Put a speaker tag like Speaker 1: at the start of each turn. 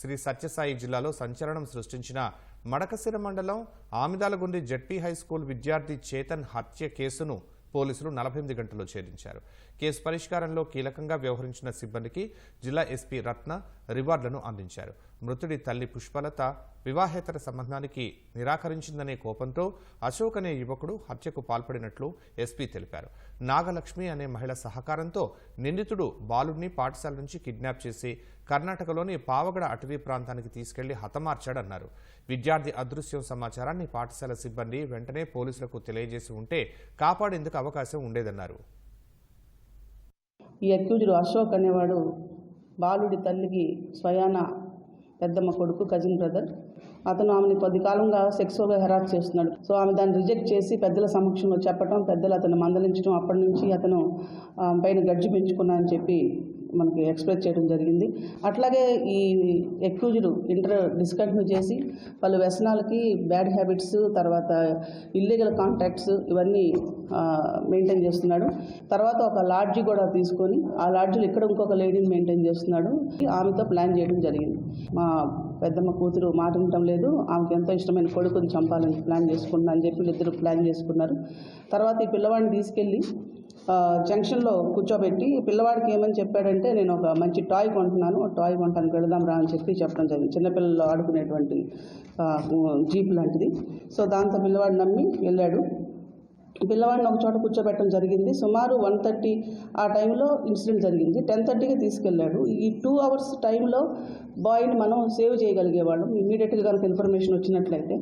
Speaker 1: శ్రీ సత్యసాయి జిల్లాలో సంచలనం సృష్టించిన మడకసిర మండలం ఆమిదాలగుండి జడ్పీ హై స్కూల్ విద్యార్థి చేతన్ హత్య కేసును పోలీసులు నలభై ఎనిమిది గంటల్లో ఛేదించారు. కేసు పరిష్కారంలో కీలకంగా వ్యవహరించిన సిబ్బందికి జిల్లా ఎస్పీ రత్న రివార్డులను అందించారు. మృతుడి తల్లి పుష్పలత వివాహేతర సంబంధానికి నిరాకరించిందనే కోపంతో అశోక్ అనే యువకుడు హత్యకు పాల్పడినట్లు ఎస్పీ తెలిపారు. నాగలక్ష్మి అనే మహిళ సహకారంతో నిందితుడు బాలుడిని పాఠశాల నుంచి కిడ్నాప్ చేసి కర్ణాటకలోని పావగడ అటవీ ప్రాంతానికి తీసుకెళ్ళి హతమార్చాడన్నారు. విద్యార్థి అదృశ్యం సమాచారాన్ని పాఠశాల సిబ్బంది వెంటనే పోలీసులకు తెలియజేసి ఉంటే కాపాడేందుకు అవకాశం ఉండేదన్నారు.
Speaker 2: ఈ అక్యూజ్డ్ అశోక్ అనేవాడు బాలుడి తల్లికి స్వయాన పెద్దమ్మ కొడుకు కజిన్ బ్రదర్ అతను ఆమెని కొద్ది కాలంగా సెక్సువల్గా హెరాస్ చేస్తున్నాడు. సో ఆమె దాన్ని రిజెక్ట్ చేసి పెద్దల సమక్షంలో చెప్పడం పెద్దలు అతను మందలించడం అప్పటి నుంచి అతను పైన గడ్జి పెంచుకున్నా అని చెప్పి మనకి ఎక్స్ప్రెస్ చేయడం జరిగింది. అట్లాగే ఈ ఎక్యూజ్డ్ ఇంటర్ డిస్కంటిన్యూ చేసి వాళ్ళ వ్యసనాలకి బ్యాడ్ హ్యాబిట్స్ తర్వాత ఇల్లీగల్ కాంటాక్ట్స్ ఇవన్నీ మెయింటైన్ చేస్తున్నాడు. తర్వాత ఒక లాడ్జి కూడా తీసుకొని ఆ లాడ్జిలో ఇక్కడ ఇంకొక లేడీని మెయింటైన్ చేస్తున్నాడు. ఆమెతో ప్లాన్ చేయడం జరిగింది. మా పెద్దమ్మ కూతురు మాట వినటం లేదు. ఆమెకి ఎంతో ఇష్టమైన కొడుకుని చంపాలని ప్లాన్ చేసుకున్నా అని చెప్పి ఇద్దరు ప్లాన్ చేసుకున్నారు. తర్వాత ఈ పిల్లవాడిని తీసుకెళ్ళి జంక్షన్లో కూర్చోబెట్టి పిల్లవాడికి ఏమని చెప్పాడంటే నేను ఒక మంచి టాయ్ కొంటున్నాను ఆ టాయ్ కొంటానికి వెళదాం రా అని చెప్పి చెప్పడం జరిగింది. చిన్నపిల్లలు ఆడుకునేటువంటి జీప్ లాంటిది. సో దాంతో పిల్లవాడు నమ్మి వెళ్ళాడు. పిల్లవాడిని ఒక చోట కూర్చోబెట్టడం జరిగింది. సుమారు వన్ థర్టీ ఆ టైంలో ఇన్సిడెంట్ జరిగింది. టెన్ థర్టీకి తీసుకెళ్ళాడు. ఈ టూ అవర్స్ టైంలో బాయ్ని మనం సేవ్ చేయగలిగేవాళ్ళం. ఇమీడియట్గా కనుక ఇన్ఫర్మేషన్ వచ్చినట్లయితే.